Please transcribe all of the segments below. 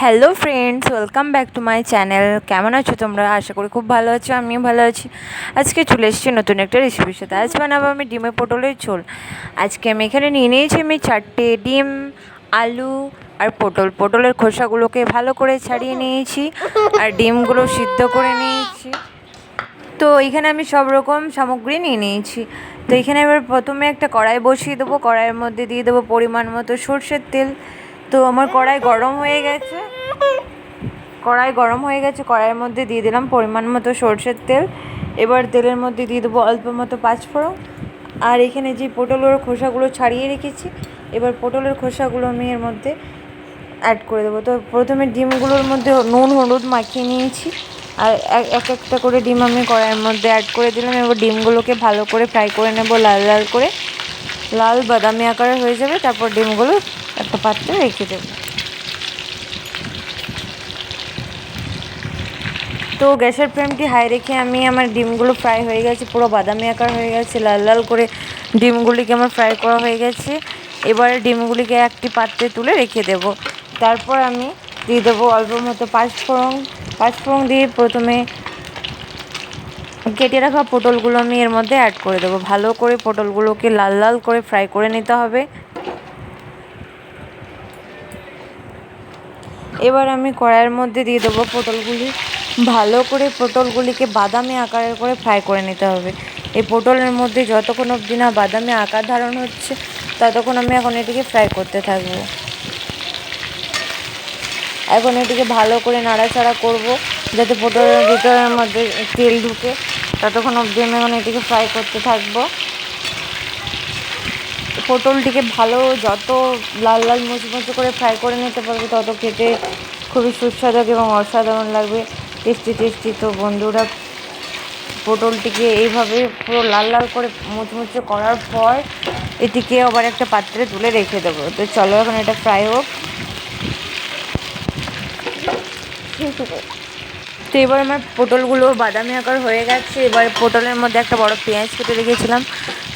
Hello friends welcome back to my channel কেমন আছো তোমরা? আশা করি খুব ভালো আছো, আমিও ভালো আছি। আজকে চলে এসেছি নতুন একটা রেসিপির সাথে। আজ বানাবো আমি ডিমের পটলের ঝোল। আজকে আমি এখানে নিয়ে নিয়েছি আমি চারটে ডিম, আলু আর পটল। পটলের খোসাগুলোকে ভালো করে ছাড়িয়ে নিয়েছি আর ডিমগুলো সিদ্ধ করে নিয়েছি। তো এখানে আমি সব রকম সামগ্রী নিয়ে নিয়েছি। তো এখানে এবার প্রথমে একটা কড়াই বসিয়ে দেবো। কড়াইয়ের মধ্যে দিয়ে দেবো পরিমাণ মতো সর্ষের তেল। তো আমার কড়াই গরম হয়ে গেছে। কড়াই গরম হয়ে গেছে, কড়াইয়ের মধ্যে দিয়ে দিলাম পরিমাণ মতো সর্ষের তেল। এবার তেলের মধ্যে দিয়ে দেবো অল্প মতো পাঁচফোড়ন। আর এখানে যে পটলের খোসাগুলো ছাড়িয়ে রেখেছি, এবার পটলের খোসাগুলো আমি এর মধ্যে অ্যাড করে দেবো। তো প্রথমে ডিমগুলোর মধ্যে নুন, হলুদ মাখিয়ে নিয়েছি। আর এক এক একটা করে ডিম আমি কড়াইয়ের মধ্যে অ্যাড করে দিলাম। এবার ডিমগুলোকে ভালো করে ফ্রাই করে নেব লাল লাল করে। লাল বাদামি আকারে হয়ে যাবে, তারপর ডিমগুলো একটা পাত্রে রেখে দেবো। তো গ্যাসের ফ্লেমটি হাই রেখে আমি আমার ডিমগুলো ফ্রাই হয়ে গেছে, পুরো বাদামি আকার হয়ে গেছে, লাল লাল করে ডিমগুলিকে আমার ফ্রাই করা হয়ে গেছে। এবারে ডিমগুলিকে একটি পাত্রে তুলে রেখে দেব। তারপর আমি দিয়ে দেবো অল্প মতো পাঁচফোড়ন। পাঁচফোড়ন দিয়ে প্রথমে কেটে রাখা পটলগুলো আমি এর মধ্যে অ্যাড করে দেবো। ভালো করে পটলগুলোকে লাল লাল করে ফ্রাই করে নিতে হবে। এবার আমি কড়াইয়ের মধ্যে দিয়ে দেবো পটলগুলি। ভালো করে পটলগুলিকে বাদামি আকারের করে ফ্রাই করে নিতে হবে। এই পটলের মধ্যে যতক্ষণ অবধি না বাদামি আকার ধারণ হচ্ছে, ততক্ষণ আমি এখন এটিকে ফ্রাই করতে থাকব। এখন এটিকে ভালো করে নাড়াচাড়া করব, যাতে পটলের ভিতরের মধ্যে তেল ঢুকে। ততক্ষণ অবধি আমি এখন এটিকে ফ্রাই করতে থাকব। পটলটিকে ভালো যত লাল লাল মুচমুচে করে ফ্রাই করে নিতে পারবে, তত খেতে খুবই সুস্বাদু এবং অসাধারণ লাগবে। টেস্টি টেস্টি তো বন্ধুরা, পটলটিকে এইভাবে পুরো লাল লাল করে মুচমুচে করার পর এটিকে আবার একটা পাত্রে তুলে রেখে দেবো। তো চলো এখন এটা ফ্রাই হোক। তো এবার আমার পটলগুলো বাদামি আকার হয়ে গেছে। এবার পটলের মধ্যে একটা বড় পেঁয়াজ কেটে রেখেছিলাম।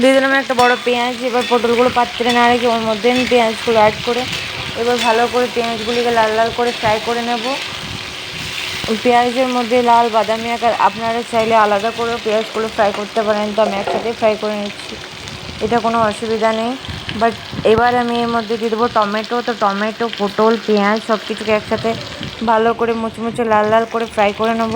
দিয়ে দিলাম একটা বড় পেঁয়াজ, এবার পটলগুলো পাত্রে না রেখে ওর মধ্যে আমি পেঁয়াজগুলো অ্যাড করে, এবার ভালো করে পেঁয়াজগুলিকে লাল লাল করে ফ্রাই করে নেব। পেঁয়াজের মধ্যে লাল বাদামি আকার আপনারা চাইলে আলাদা করেও পেঁয়াজগুলো ফ্রাই করতে পারেন। তো আমি একসাথে ফ্রাই করে নিচ্ছি। এটা কোনো অসুবিধা নেই। বাট এবার আমি এর মধ্যে দিয়ে দেবো টমেটো। তো টমেটো, পটল, পেঁয়াজ সব কিছুকে একসাথে ভালো করে মুচমুচে লাল লাল করে ফ্রাই করে নেব।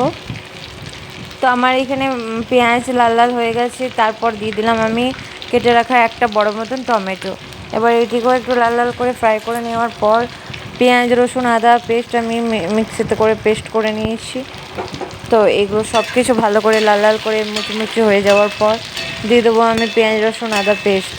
তো আমার এখানে পেঁয়াজ লাল লাল হয়ে গেছে। তারপর দিয়ে দিলাম আমি কেটে রাখা একটা বড় মতন টমেটো। এবার এটিকেও একটু লাল লাল করে ফ্রাই করে নেওয়ার পর পেঁয়াজ, রসুন, আদা পেস্ট আমি মিক্সিতে করে পেস্ট করে নিয়েছি। তো এগুলো সব কিছু ভালো করে লাল লাল করে মুচমুচে হয়ে যাওয়ার পর দিয়ে দেবো আমি পেঁয়াজ, রসুন, আদা পেস্ট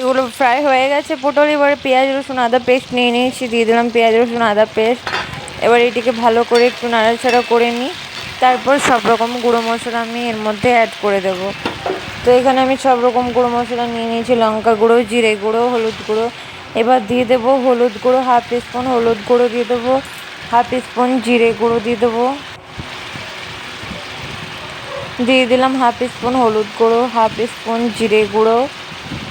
এগুলো ফ্রাই হয়ে গেছে। পটল, এবারে পেঁয়াজ, রসুন, আদা পেস্ট নিয়ে নিয়েছি। দিয়ে দিলাম পেঁয়াজ, রসুন, আদা পেস্ট এবার এটিকে ভালো করে একটু নাড়াচাড়া করে নিই। তারপর সব রকম গুঁড়ো মশলা আমি এর মধ্যে অ্যাড করে দেব। তো এখানে আমি সব রকম গুঁড়ো মশলা নিয়ে নিয়েছি। লঙ্কা গুঁড়ো, জিরে গুঁড়ো, হলুদ গুঁড়ো। এবার দিয়ে দেবো হলুদ গুঁড়ো হাফ স্পুন হলুদ গুঁড়ো দিয়ে দেবো। হাফ স্পুন জিরে গুঁড়ো দিয়ে দেবো। দিয়ে দিলাম হাফ স্পুন হলুদ গুঁড়ো হাফ স্পুন জিরে গুঁড়ো।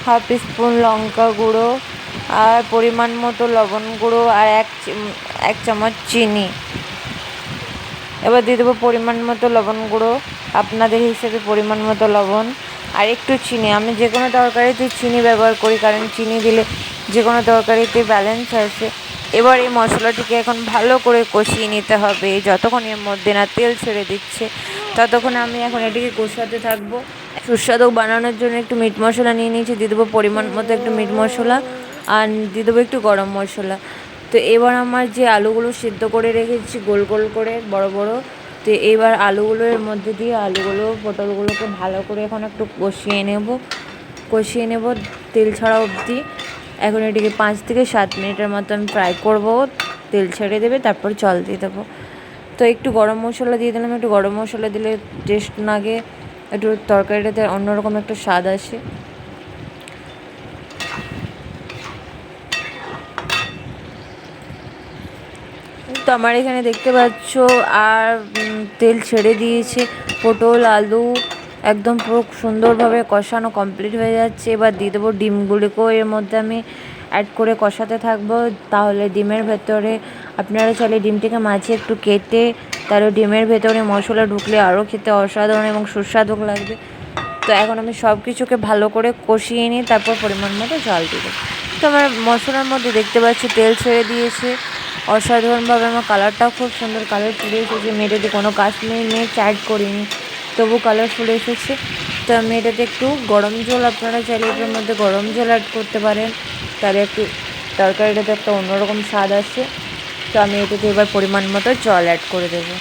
হাফ স্পুন লঙ্কা গুঁড়ো আর পরিমাণ মতো লবণ গুঁড়ো আর এক এক চামচ চিনি। এবার দিয়ে দেবো পরিমাণ মতো লবণ গুঁড়ো, আপনাদের হিসেবে পরিমাণ মতো লবণ আর একটু চিনি। আমি যে কোনো তরকারিতে চিনি ব্যবহার করি, কারণ চিনি দিলে যে কোনো তরকারিতে ব্যালেন্স আসে। এবার এই মশলাটিকে এখন ভালো করে কষিয়ে নিতে হবে। যতক্ষণ এর মধ্যে না তেল ছেড়ে দিচ্ছে ততক্ষণ আমি এখন এটিকে কষাতে থাকব। সুস্বাদু বানানোর জন্য একটু মিট মশলা নিয়ে নিয়েছি, দিয়ে দেবো পরিমাণ মতো একটু মিট মশলা আর দিয়ে দেবো একটু গরম মশলা। তো এবার আমার যে আলুগুলো সিদ্ধ করে রেখেছি, গোল গোল করে, বড় বড়, তো এবার আলুগুলো এর মধ্যে দিয়ে আলুগুলো, পটলগুলোকে ভালো করে এখন একটু কষিয়ে নেব। কষিয়ে নেব তেল ছাড়া অবধি। এখন এটিকে পাঁচ থেকে সাত মিনিটের মতো আমি ফ্রাই করব। তেল ছেড়ে দেবে, তারপর জল দিয়ে দেবো। তো একটু গরম মশলা দিয়ে দিলাম, একটু গরম মশলা দিলে টেস্ট লাগে একটু তরকারিটাতে অন্যরকম একটা স্বাদ আসে। তো আমার এখানে দেখতে পাচ্ছ, আর তেল ছেড়ে দিয়েছে, পটল, আলু, একদম পুরো সুন্দরভাবে কষানো কমপ্লিট হয়ে যাচ্ছে। এবার দিয়ে দেবো ডিমগুলিকেও এর মধ্যে আমি অ্যাড করে কষাতে থাকব। তাহলে ডিমের ভেতরে আপনারা চাইলে ডিমটিকে মাঝে একটু কেটে, তাহলে ডিমের ভেতরে মশলা ঢুকলে আরও খেতে অসাধারণ এবং সুস্বাদু লাগবে। তো এখন আমি সব কিছুকে ভালো করে কষিয়ে নিই তারপর পরিমাণ মতো জল দিব। তো আমার মশলার মধ্যে দেখতে পাচ্ছি তেল ছেড়ে দিয়েছে। অসাধারণভাবে আমার কালারটাও খুব সুন্দর কালার চলে এসেছে। মেয়েটাতে কোনো কাশ্মীর মেয়ে অ্যাড করিনি, তবু কালারফুল এসেছে। তো আমি এটাতে একটু গরম জল, আপনারা চাইলে এটার মধ্যে গরম জল অ্যাড করতে পারেন। তাহলে একটু তরকারিটাতে একটা অন্যরকম স্বাদ আসে। তো আমি এটাতে এবার পরিমাণ মতো জল অ্যাড করে দেবো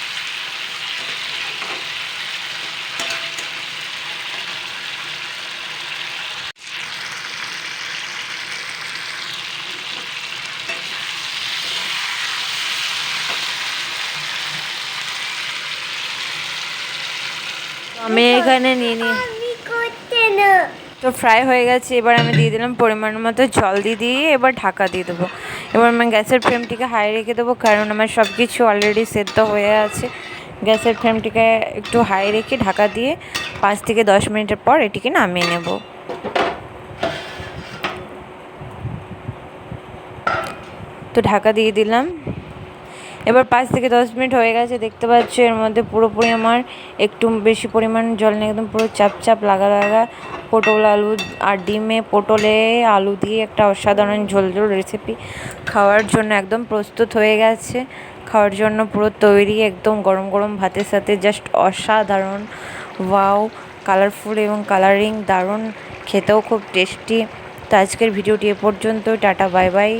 তো আমি এখানে নিয়ে নিই তো ফ্রাই হয়ে গেছে, এবার আমি দিয়ে দিলাম পরিমাণ মতো জল দিয়ে দিয়ে এবার ঢাকা দিয়ে দেবো। এবার আমি গ্যাসের ফ্লেমটিকে হাই রেখে দেবো, কারণ আমার সব কিছু অলরেডি সেদ্ধ হয়ে আছে। গ্যাসের ফ্লেমটিকে একটু হাই রেখে ঢাকা দিয়ে পাঁচ থেকে দশ মিনিটের পর এটিকে নামিয়ে নেব। তো ঢাকা দিয়ে দিলাম। এবার পাঁচ থেকে দশ মিনিট হয়ে গেছে, দেখতে পাচ্ছ এর মধ্যে পুরোপুরি আমার একটু বেশি পরিমাণ জল নিয়ে একদম পুরো চাপ চাপ লাগা লাগা। পটল, আলু আর ডিমে পটলে আলু দিয়ে একটা অসাধারণ ঝোল ঝোল রেসিপি খাওয়ার জন্য একদম প্রস্তুত হয়ে গেছে। খাওয়ার জন্য পুরো তৈরি, একদম গরম গরম ভাতের সাথে জাস্ট অসাধারণ। ওয়াও কালারফুল এবং কালারিং দারুণ। খেতেও খুব টেস্টি তো আজকের ভিডিওটি এ পর্যন্ত টাটা বাই বাই